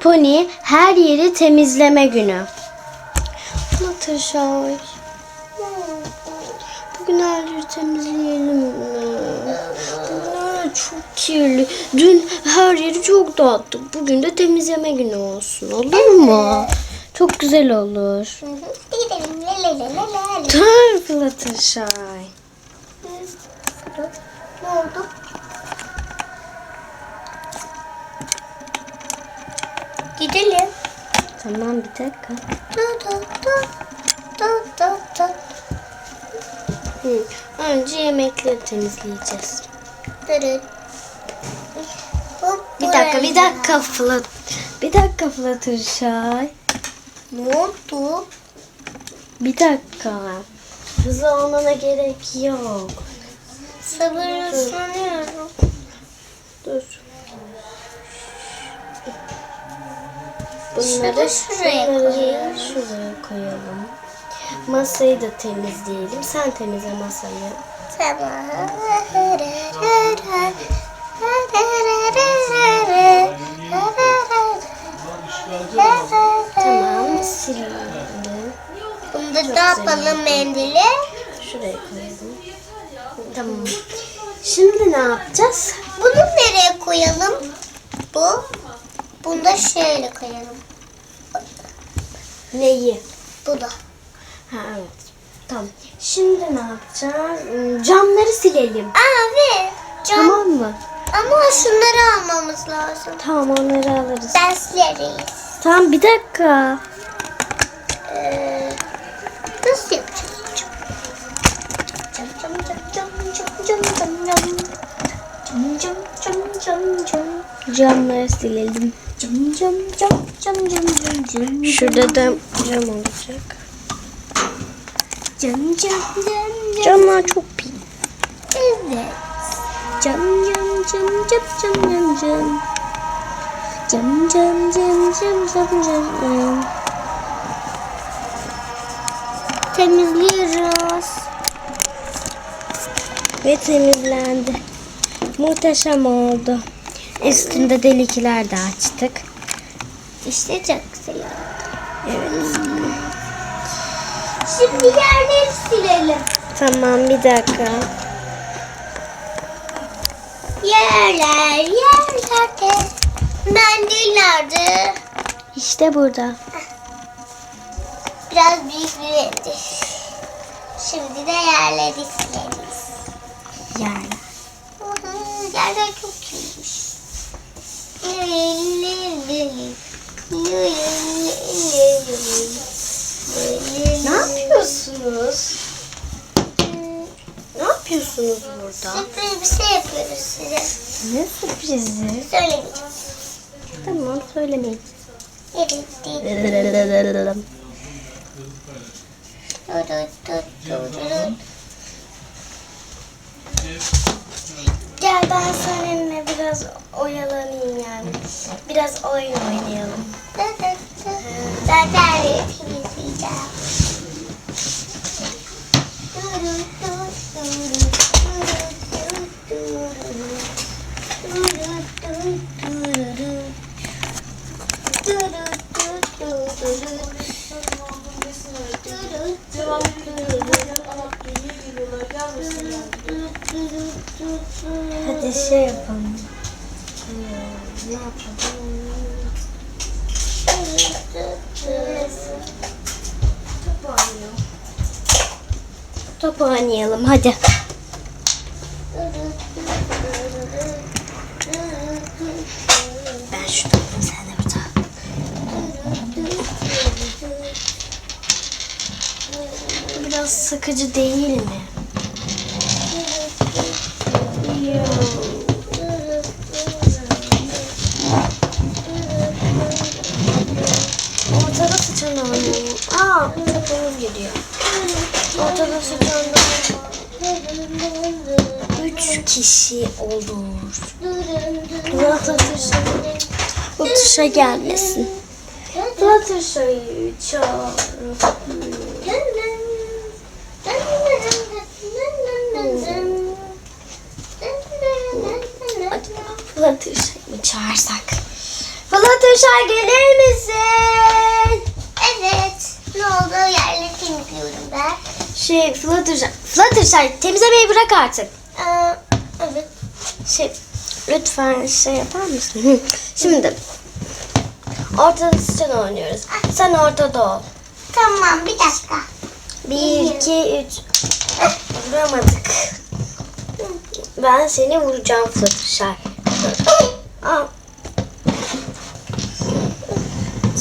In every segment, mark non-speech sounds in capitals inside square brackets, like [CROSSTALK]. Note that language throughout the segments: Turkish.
Pony her yeri temizleme günü. Fluttershy. Bugün her yeri temizleyelim mi? Bugün her yer çok kirli. Dün her yeri çok dağıttık. Bugün de temizleme günü olsun. Olur mu? Çok güzel olur. Dur Fluttershy. Ne oldu? Gidelim. Tamam bir dakika. Du du du. Du du du. Hı. Önce yemekleri temizleyeceğiz. Hop, Bir dakika, bir dakika Flut. Bir dakika Fluttershy. Ne oldu? Bir dakika. Hızlı olmana gerek yok. Sabırsızlanıyorum. Dur. Da şuraya bunları koyalım. Şuraya koyalım. Masayı da temizleyelim. Sen temizle masayı. Tamam. Tamam sildim. Bunda ne yapalım mendili? Şuraya koyalım. Tamam. Şimdi ne yapacağız? Bunu nereye koyalım? Bu. Bunu da şöyle koyalım. Neyi? Bu da. Ha evet. Tamam. Şimdi ne yapacağız? Hmm, Camları silelim. Aa ve cam. Tamam mı? Ama şunları almamız lazım. Tamam onları alırız. Ben sileriz. Tamam bir dakika. Ee, nasıl yapacağız? Cam cam cam cam cam cam cam cam. Cam cam cam cam cam. Camları silelim. Cam cam cam cam cam cam cam. Şurada da cam olacak. Cam cam cam cam. Camlar çok pis. Evet. Cam cam cam cam cam cam cam. Cam cam cam cam cam cam cam. Temizliyoruz. Ve temizlendi. Muhteşem oldu. Üstünde delikler de açtık. İşte çok güzel. Evet. Şimdi yerleri silelim. Tamam bir dakika. Yerler, yerlerde. Mendil nerede? İşte burada. Biraz büyük bir mendil. Şimdi de yerleri sileriz. Yerler. Yerler çok kirliymiş. Ne yapıyorsunuz? Ne yapıyorsunuz burada? Sürpriz bir şey yapıyoruz size. Ne sürprizi? Söylemeyeceğim. Tamam söylemeyin. Evet. Gel ben seninle biraz oyalanayım yani. Biraz oyun oynayalım. Yerleri temizleyeceğim. Hadi şey yapalım. Ee, ne yapalım? Top oynayalım. Top oynayalım hadi. Ben şurada sen de burada. Bu biraz sıkıcı değil mi? Ortada sıçan oynayalım. Aa, topumuz geliyor. Sıçan Üç kişi olur. Fluttershy bu tuşa gelmesin. Fluttershy'ı çağır. Fluttershy'ı mı çağırsak? Fluttershy Fluttershy gelir misin? Evet. Ne oldu? Yerleri temizliyorum ben. Şey Fluttershy, Fluttershy temizlemeyi bırak artık. Ee, evet. Şey lütfen şey yapar mısın? [LAUGHS] Şimdi ortada sıçan oynuyoruz. Sen ortada ol. Tamam bir dakika. Bir, iki, üç. Ah, Vuramadık. Ben seni vuracağım Fluttershy. [LAUGHS] Aa.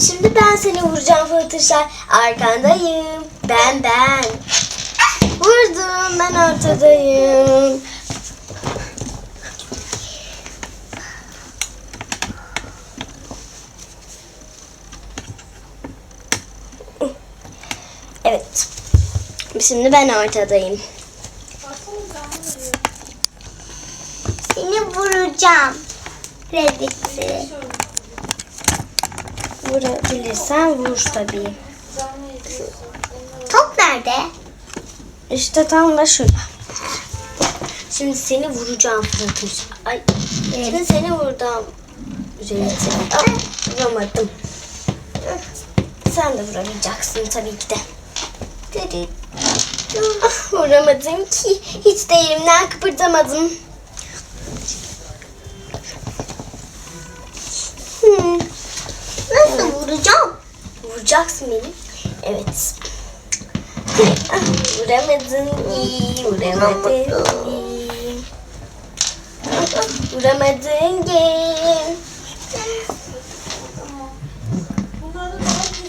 Şimdi ben seni vuracağım Fluttershy. Arkandayım. Ben ben. Vurdum ben ortadayım. Evet. Şimdi ben ortadayım. Seni vuracağım. Reddit'i. Vurabilirsen vur tabii. Top nerede? İşte tam da şurada. Şimdi seni vuracağım Fluttershy. Ay. Şimdi seni vuracağım. Üzeyti. Ah, vuramadım. Sen de vuramayacaksın tabii ki de. Dedi. Ah, vuramadım ki. Hiç de yerimden kıpırdamadım. Hmm. Nasıl vuracağım? Vuracaksın beni. Evet. Vuramadın ki, vuramadın ki. Vuramadın ki.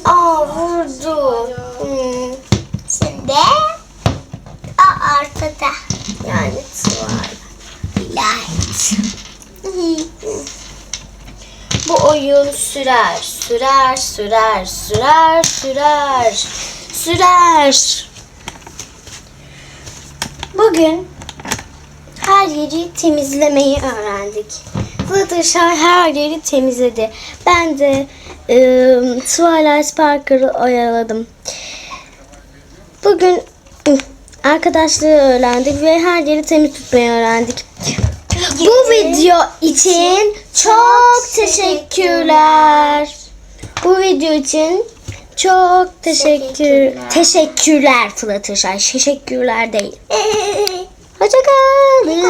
Aa vurdu. Hmm. Şimdi o ortada. Yani tuval. Light. Bu oyun sürer, sürer, sürer, sürer, sürer, sürer. Bugün her yeri temizlemeyi öğrendik. Fluttershy her yeri temizledi. Ben de e, Twilight Sparkle'ı oyaladım. Bugün arkadaşlığı öğrendik ve her yeri temiz tutmayı öğrendik. Bu video için çok teşekkürler. Bu video için çok teşekkür Teşekkürler. teşekkürler Fluttershy. Teşekkürler değil. [LAUGHS] Hoşçakalın.